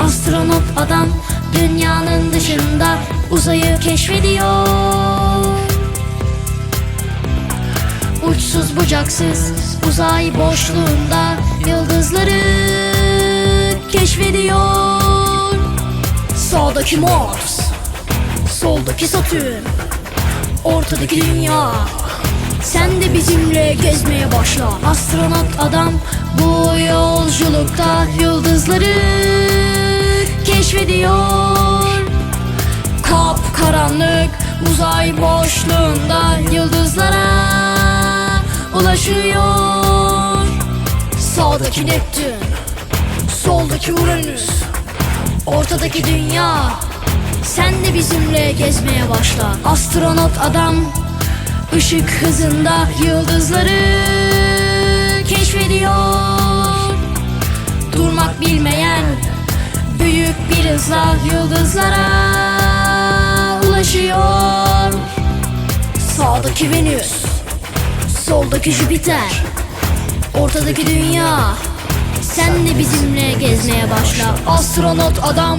Astronot adam dünyanın dışında uzayı keşfediyor. Uçsuz bucaksız uzay boşluğunda yıldızları keşfediyor. Sağdaki Mars, soldaki Satürn, ortadaki dünya. Sen de bizimle gezmeye başla. Astronot adam bu yolculukta yıldızları keşfediyor Kap karanlık uzay boşluğunda yıldızlara ulaşıyor. Sağdaki Neptün, soldaki Uranüs, ortadaki dünya. Sen de bizimle gezmeye başla. Astronot adam ışık hızında yıldızları keşfediyor. Durmak bilmeyen büyük bir hızla yıldızlara ulaşıyor. Sağdaki Venüs, soldaki Jüpiter, ortadaki dünya. Sen de bizimle gezmeye başla. Astronot adam